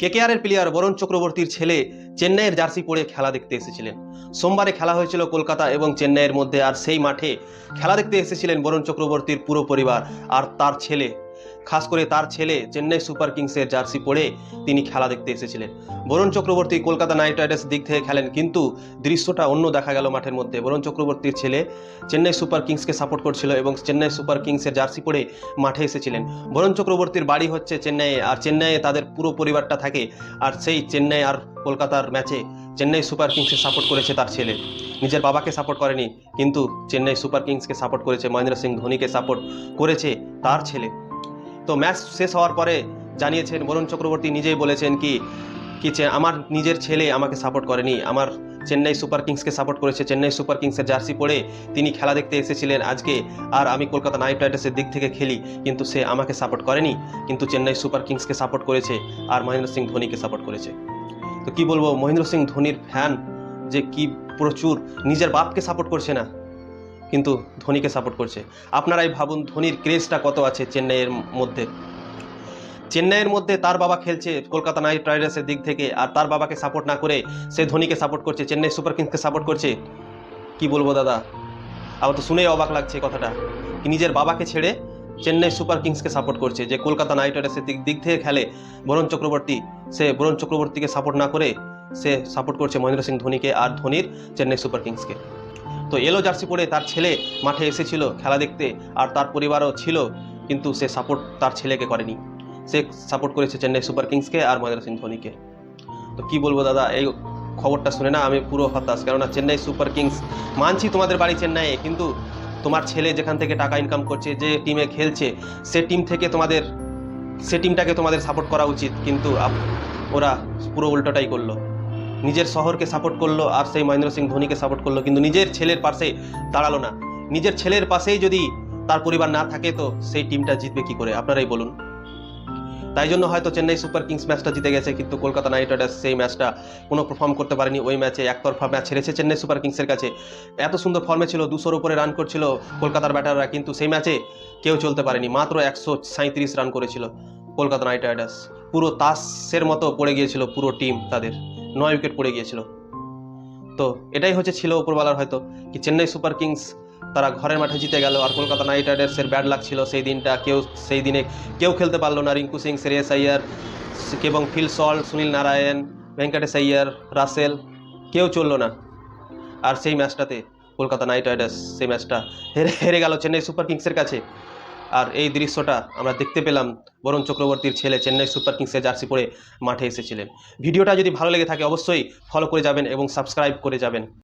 কেকেআরের player Varun চক্রবর্তীর ছেলে চেন্নাইয়ের জার্সি পরে খেলা দেখতে এসেছিলেন। সোমবারে খেলা হয়েছিল কলকাতা এবং চেন্নাইয়ের মধ্যে আর সেই মাঠে খেলা দেখতে এসেছিলেন বরুণ চক্রবর্তীর পুরো পরিবার আর তার ছেলে খাস করে তার ছেলে, চেন্নাই সুপার কিংসের জার্সি পরে তিনি খেলা দেখতে এসেছিলেন। বরুণ চক্রবর্তী কলকাতা নাইট রাইডার্স দিক থেকে খেলেন, কিন্তু দৃশ্যটা অন্য দেখা গেল মাঠের মধ্যে। বরুণ চক্রবর্তীর ছেলে চেন্নাই সুপার কিংসকে সাপোর্ট করছিল এবং চেন্নাই সুপার কিংসের জার্সি পরে মাঠে এসেছিলেন। বরুণ চক্রবর্তীর বাড়ি হচ্ছে চেন্নাইয়ে, আর চেন্নাইয়ে তাদের পুরো পরিবারটা থাকে, আর সেই চেন্নাই আর কলকাতার ম্যাচে চেন্নাই সুপার কিংসকে সাপোর্ট করেছে তার ছেলে। নিজের বাবাকে সাপোর্ট করেনি, কিন্তু চেন্নাই সুপার কিংসকে সাপোর্ট করেছে, মহেন্দ্র সিং ধোনিকে সাপোর্ট করেছে তার ছেলে। তো ম্যাচ শেষ হওয়ার পরে জানিয়েছেন বরুণ চক্রবর্তী নিজেই বলেছেন কি কি আমার নিজের ছেলে আমাকে সাপোর্ট করেনি। আমার চেন্নাই সুপার কিংসকে সাপোর্ট করেছে। চেন্নাই সুপার কিংসের জার্সি পরে তিনি খেলা দেখতে এসেছিলেন আজকে। আর আমি কলকাতা নাইট রাইডার্সের দিক থেকে খেলি, কিন্তু সে আমাকে সাপোর্ট করেনি। কিন্তু চেন্নাই সুপার কিংসকে সাপোর্ট করেছে আর মহেন্দ্র সিং ধোনিকে সাপোর্ট করেছে। তো কি বলব, মহেন্দ্র সিং ধোনির ফ্যান যে কি প্রচুর, নিজের বাপকে সাপোর্ট করছে না। কিন্তু ধোনিকে সাপোর্ট করছে। আপনারাই ভাবুন ধোনির ক্রেজটা কত আছে চেন্নাইয়ের মধ্যে। চেন্নাইয়ের মধ্যে তার বাবা খেলছে কলকাতা নাইট রাইডার্সের দিক থেকে, আর তার বাবাকে সাপোর্ট না করে সে ধোনিকে সাপোর্ট করছে, চেন্নাই সুপার কিংসকে সাপোর্ট করছে। কি বলব দাদা? আমার তো শুনেই অবাক লাগছে কথাটা। কি নিজের বাবাকে ছেড়ে চেন্নাই সুপার কিংসকে সাপোর্ট করছে, যে কলকাতা নাইট রাইডার্সের দিক দিক থেকে খেলে বরুণ চক্রবর্তী, সে বরুণ চক্রবর্তীকে সাপোর্ট না করে সে সাপোর্ট করছে মহেন্দ্র সিং ধোনিকে আর ধোনির চেন্নাই সুপার কিংসকে। তো এলো জার্সি পরে তার ছেলে মাঠে এসেছিল খেলা দেখতে, আর তার পরিবারও ছিল, কিন্তু সে সাপোর্ট তার ছেলেকে করেনি। সে সাপোর্ট করেছে চেন্নাই সুপার কিংসকে আর মহেন্দ্র সিং ধোনিকে। তো কি বলব দাদা, এই খবরটা শুনে না আমি পুরো হতাশ, কেননা চেন্নাই সুপার কিংস, মানছি তোমাদের বাড়ি চেন্নাইয়ে, কিন্তু তোমার ছেলে যেখান থেকে টাকা ইনকাম করছে, যে টিমে খেলছে, সে টিম থেকে তোমাদের, সে টিমটাকে তোমাদের সাপোর্ট করা উচিত, কিন্তু ওরা পুরো উল্টোটাই করল। নিজের শহরকে সাপোর্ট করল আর সেই মহেন্দ্র সিং ধোনিকে সাপোর্ট করল। কিন্তু নিজের ছেলের পাশে দাঁড়াল না। নিজের ছেলের পাশেই যদি তার পরিবার না থাকে, তো সেই টিমটা জিতবে কি করে? আপনারাই বলুন। তাই জন্য হয়তো চেন্নাই সুপার কিংস ম্যাচটা জিতে গেছে, কিন্তু কলকাতা নাইট রাইডার্স সেই ম্যাচটা কোনো পারফর্ম করতে পারেনি। ওই ম্যাচে একতরফা ম্যাচ হেরেছে চেন্নাই সুপার কিংসের কাছে। এত সুন্দর ফর্মে ছিল, দুশোর উপরে রান করছিল কলকাতার ব্যাটাররা কিন্তু সেই ম্যাচে কেউ চলতে পারেনি। মাত্র একশো সাঁত্রিশ রান করেছিল কলকাতা নাইট রাইডার্স। পুরো তাসের মতো পড়ে গিয়েছিল পুরো টিম তাদের। নয় উইকেট পড়ে গিয়েছিল। তো এটাই হচ্ছে ছিল উপরওয়ালার হয়তো, কি চেন্নাই সুপার কিংস তারা ঘরের মাঠে জিতে গেল আর কলকাতা নাইট রাইডার্সের ব্যাড লাক ছিল সেই দিনটা। কেউ সেই দিনে কেউ খেলতে পারল না। রিঙ্কু সিং, শ্রেয়স আইয়ার এবং Phil Salt, Sunil Narine, Venkatesh Iyer, Russell, কেউ চলল না। আর সেই ম্যাচটাতে কলকাতা নাইট রাইডার্স সেই ম্যাচটা হেরে হেরে গেল চেন্নাই সুপার কিংসের কাছে। আর এই দৃশ্যটা আমরা দেখতে পেলাম বরুণ চক্রবর্তীর ছেলে চেন্নাই সুপার কিংসের জার্সি পরে মাঠে এসেছিলেন। ভিডিওটা যদি ভালো লেগে থাকে অবশ্যই ফলো করে যাবেন এবং সাবস্ক্রাইব করে যাবেন।